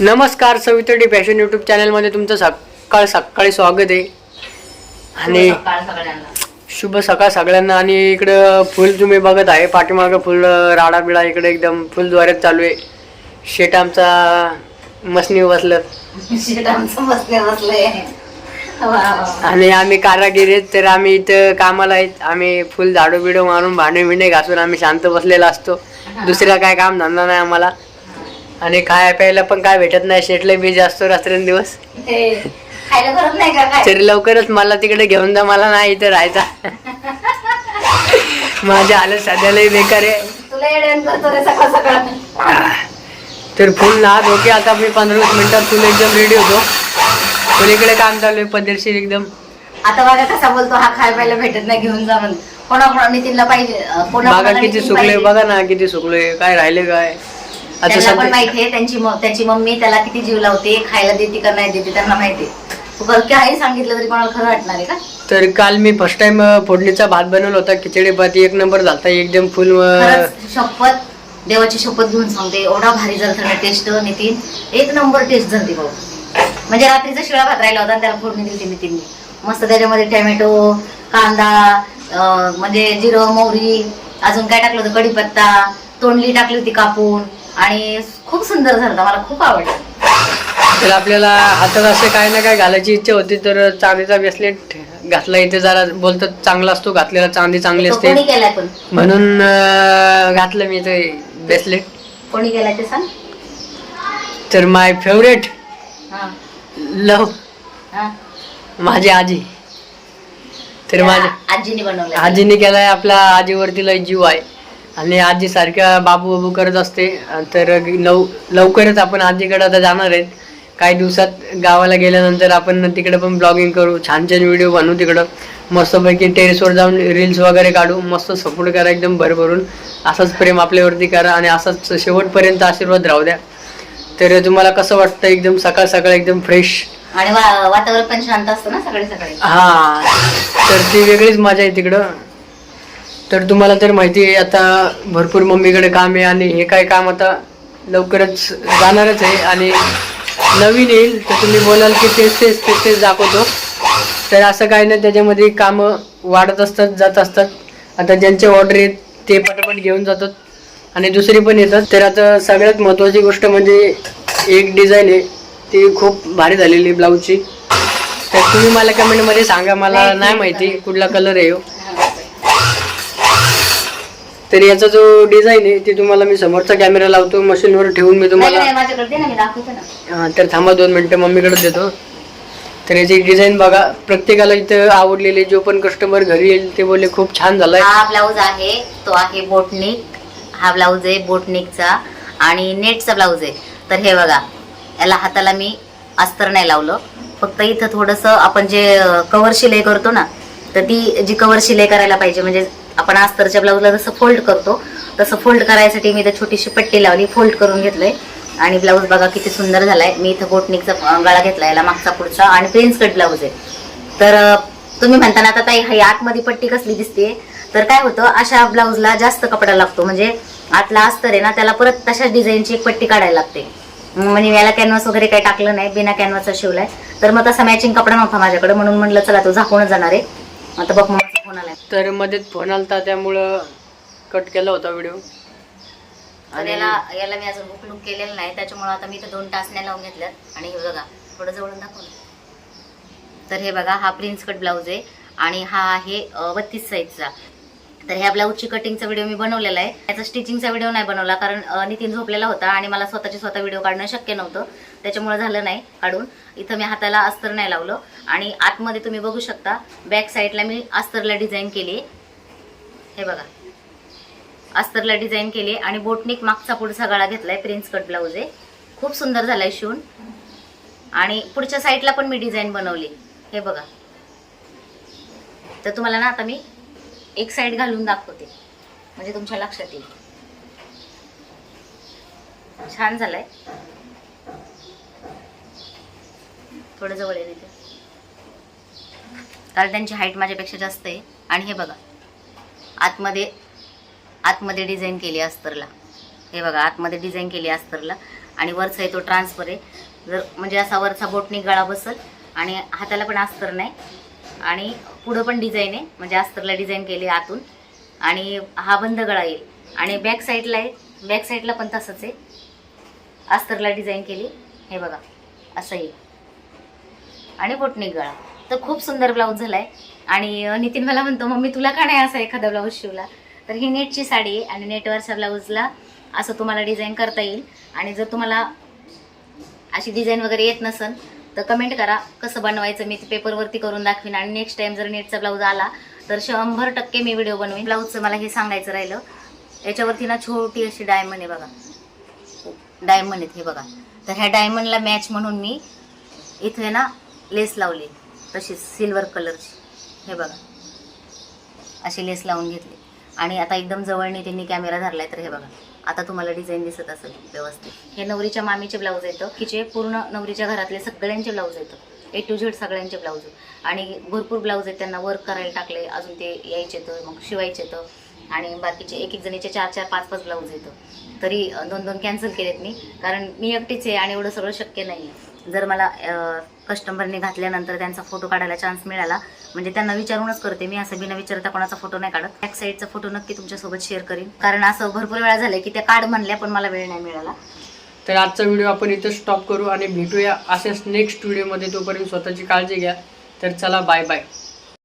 नमस्कार सवितडी fashion YouTube चॅनलमध्ये तुमचं सकाळ सकाळी स्वागत आहे. आणि शुभ सकाळ सगळ्यांना. आणि इकडं फुल तुम्ही बघत आहे पाठीमागं फुल राडा बिडा इकडे एकदम फुलद्वारेच चालू आहे. शेट आमचा मसनी बसलं. शेट आमचं बसले. आणि आम्ही कारागीर आहेत तर आम्ही इथं कामाला आहेत. आम्ही फुल झाडू बिडू मारून भांडे बिंडे घासून आम्ही शांत बसलेला असतो. दुसरा काय काम धंदा नाही आम्हाला. आणि खाया प्यायला पण काय भेटत नाही शेटले बिजी असतो रात्रंदिवस. हे, खायला करत नाही का काय? तरी लवकरच मला तिकडे घेऊन जा मला नाही इथं राहायचा. माझ्या हालत सध्यालाही बेकार आहे. तुला येड्यान करतो रे सकाळ सकाळ. तर फुल ना ओके आता मी पंधरा वीस मिनिटात फुल एकदम रेडी होतो. फुल इकडे काम चालू आहे पद्धतशीर एकदम. आता बघा कसा बोलतो हा खाय प्यायला भेटत नाही घेऊन जा म्हणून. कोणा कोणा नितीनला पाहिजे अं, बघा किती नितीन सुकले पाहिजे. बघा ना किती सुकले काय राहिले काय? त्यांना पण माहितीये त्यांची त्याची मम्मी त्याला किती जीव लावते खायला देते का नाही देते त्यांना माहितीये तू बघ काही सांगितलं तरी कोणाला खरं वाटणार आहे का? तर काल मी फर्स्ट टाइम फोडणीचा भात बनवला होता खिचडी भात एक नंबर झालता एकदम फुल खरंच शपथ देवाची शपथ घेऊन सांगते एवढा भारी झालं थोडा टेस्ट नितीन. एक नंबर टेस्ट झाली भाऊ. म्हणजे रात्रीचा शिळा भात राहिला होता त्याला फोडणी दिली होती नितीनने. मस्त त्याच्यामध्ये टोमॅटो कांदा म्हणजे जिरं मोहरी अजून काय टाकलं होतं कढीपत्ता तोंडली टाकली होती कापून. आणि खूप सुंदर झालं. मला खूप आवडलं. तर आपल्याला हातात असे काय ना काय घालायची इच्छा होती तर चांदीचा ब्रेसलेट घातला इथे जरा बोलतात चांगला असतो घातलेला चांदी चांगली असते. कोणी केलाय पण? म्हणून अं, घातलं मी ते ब्रेसलेट कोणी केलाय ते सांग. तर माय फेवरेट हा. लव हा. माझी आजी. तर माझ्या आजीने बनवलं आजीने केलाय आपल्या आजीवरती लय जीव आहे. आणि आजी सारख्या बाबू बाबू करत असते. तर लव लवकरच आपण आजीकडे आता जाणार आहेत. काही दिवसात गावाला गेल्यानंतर आपण तिकडे पण ब्लॉगिंग करू छान छान व्हिडिओ बनवू तिकडं. मस्तपैकी टेरेसवर जाऊन रील्स वगैरे काढू मस्त सपोर्ट करा एकदम भरभरून. असंच प्रेम आपल्यावरती करा आणि असंच शेवटपर्यंत आशीर्वाद राहू द्या. तर तुम्हाला कसं वाटतं एकदम सकाळ सकाळ एकदम फ्रेश आणि वातावरण पण शांत असतं ना सकाळी सकाळी? हा. तर ती वेगळीच मजा आहे तिकडं. तर तुम्हाला तर माहिती आहे आता भरपूर मम्मीकडे काम आहे आणि हे काय काम आता लवकरच जाणारच आहे आणि नवीन येईल तर तुम्ही बोलाल की तेच तेच तेच तेच दाखवतो. तर असं काही नाही त्याच्यामध्ये कामं वाढत असतात जात असतात. आता ज्यांचे ऑर्डर आहेत ते पटापट घेऊन जातात आणि दुसरी पण येतात. तर आता सगळ्यात महत्त्वाची गोष्ट म्हणजे एक डिझाईन आहे ती खूप भारी झालेली ब्लाऊजची तर तुम्ही मला कमेंटमध्ये सांगा मला नाही माहिती कुठला कलर आहे ह्यो. तर याचा जो डिझाईन आहे ते तुम्हाला मी समोरचा कॅमेरा लावतो मशीनवर ठेवून मी तुम्हाला नाही माझ्याकडे दे ना मी दाखवते ना. हा, तर थांबा दोन मिनटं मम्मीकडे देतो. तर याची डिझाईन बघा प्रत्येकाला इथं आवडलेले जो पण कस्टमर घरी येईल ते बोलले खूप छान झालाय. हा ब्लाऊज आहे तो आहे बोटनिक हा ब्लाऊज आहे बोटनिकचा आणि नेटचा ब्लाऊज आहे. तर हे बघा याला हाताला मी अस्तर नाही लावलं. फक्त इथं थोडंसं आपण जे कवर शिलाई करतो ना तर ती जी कवर शिलाई करायला पाहिजे म्हणजे आपण अस्तरच्या ब्लाऊजला जसं फोल्ड करतो तसं फोल्ड करायसाठी मी इथं छोटीशी पट्टी लावली फोल्ड करून घेतलंय. आणि ब्लाऊज बघा किती सुंदर झालाय. मी इथं बोटनिकचा गळा घेतला याला मागचा पुढचा आणि प्रिन्स कट ब्लाऊज आहे. तर तुम्ही म्हणताना आता ताई ही आतमध्ये पट्टी कसली दिसते तर काय होतं अशा ब्लाऊजला जास्त कपडा लागतो. म्हणजे आतला अस्तर आहे ना त्याला परत तशाच डिझाईनची एक पट्टी काढायला लागते. म्हणजे याला कॅनव्हास वगैरे काही टाकलं नाही बिना कॅनव्हासचा शिवलाय. तर मग तसा मॅचिंग कपडा नव्हता माझ्याकडे. म्हणून म्हणलं चला तो झाकूनच जाणार आहे. आता बघ मग फोन आलाय तर मध्ये फोन आलता त्यामुळं कट केला होता व्हिडिओ. तर याला याला मी अजून बुक लुक केलेलं नाही त्याच्यामुळे आता मी इथं दोन टाचण्या लावून घेतल्यात. आणि हे बघा थोडं जवळून दाखव ना. तर हे बघा हा प्रिन्स कट ब्लाऊज आहे आणि हा आहे बत्तीस साईजचा. तर ह्या ब्लाऊजची कटिंगचा व्हिडिओ मी बनवलेला आहे. त्याचा स्टिचिंगचा व्हिडिओ नाही बनवला कारण नितीन झोपलेला होता आणि मला स्वतःची स्वतः व्हिडिओ काढणं शक्य नव्हतं. त्याच्यामुळे झालं नाही काढून. इथं मी हाताला अस्तर नाही लावलं आणि आतमध्ये तुम्ही बघू शकता बॅक साईडला मी अस्तरला डिझाईन केली हे बघा. अस्तरला डिझाईन केली आणि बोटनिक मागचा पुढचा गळा घेतलाय प्रिन्स कट ब्लाऊज आहे. खूप सुंदर झालाय शिवून. आणि पुढच्या साईडला पण मी डिझाईन बनवली. हे बघा. तर तुम्हाला ना आता मी एक साईड घालून दाखवते. म्हणजे तुमच्या लक्षात येईल. छान झालंय. थोडं जवळ येईल इथे. कारण त्यांची हाईट माझ्यापेक्षा जास्त आहे. आणि हे बघा. आतमध्ये आतमध्ये डिझाईन केली अस्तरला. हे बघा आतमध्ये डिझाईन केली अस्तरला. आणि वरचा आहे तो ट्रान्सफर आहे. जर म्हणजे असा वरचा बोटनी गळा बसल आणि हाताला पण अस्तर नाही आणि पुढं पण डिझाईन आहे. म्हणजे अस्तरला डिझाईन केली आतून. आणि हा बंद गळा येईल. आणि बॅक साईडला आहे. बॅक साईडला पण तसंच आहे. अस्तरला डिझाईन केली. हे बघा. असं येईल. आणि बोटणी गळा. तर खूप सुंदर ब्लाऊज झाला आहे आणि नितीन मला म्हणतो मम्मी तुला का नाही असा एखादा ब्लाऊज शिवला? तर ही नेटची साडी आहे. आणि नेटवरच्या ब्लाऊजला असं तुम्हाला डिझाईन करता येईल. आणि जर तुम्हाला अशी डिझाईन वगैरे येत नसेल तर कमेंट करा कसं बनवायचं मी ते पेपरवरती करून दाखवीन आणि नेक्स्ट टाईम जर नेटचा ब्लाऊज आला तर शंभर टक्के मी व्हिडिओ बनवीन. ब्लाऊजचं मला हे सांगायचं राहिलं. याच्यावरती ना छोटी अशी डायमंड आहे बघा. डायमंड आहेत हे बघा. तर ह्या डायमंडला मॅच म्हणून मी इथे ना लेस लावली. तशीच सिल्वर कलरची हे बघा. अशी लेस लावून घेतली. आणि आता एकदम जवळने त्यांनी कॅमेरा धरलाय तर हे बघा. आता तुम्हाला डिझाईन दिसत असेल व्यवस्थित. हे नवरीच्या मामीचे ब्लाऊज येतं. की जे पूर्ण नवरीच्या घरातले सगळ्यांचे ब्लाऊज येतं. ए टू झेड सगळ्यांचे ब्लाऊज आणि भरपूर ब्लाऊज आहेत त्यांना वर्क करायला टाकले. अजून ते यायचे तर मग शिवायचे तर. आणि बाकीचे एक एक जणीचे चार चार पाच पाच ब्लाऊज येतं. तरी दोन दोन कॅन्सल केलेत मी. कारण मी एकटीच आहे आणि एवढं सगळं शक्य नाही जर मला कस्टमरने घातल्यानंतर त्यांचा फोटो काढायला चान्स मिळाला. म्हणजे त्यांना विचारूनच करते मी असं बिना विचारता कोणाचा फोटो नाही काढत. बॅक साईडचा फोटो नक्की तुमच्यासोबत शेअर करीन. कारण असं भरपूर वेळा झालं की त्या काढ म्हणल्या पण मला वेळ नाही मिळाला. तर आजचा व्हिडिओ आपण इथं स्टॉप करू आणि भेटूया अशाच नेक्स्ट व्हिडिओमध्ये तोपर्यंत स्वतःची काळजी घ्या. तर चला बाय बाय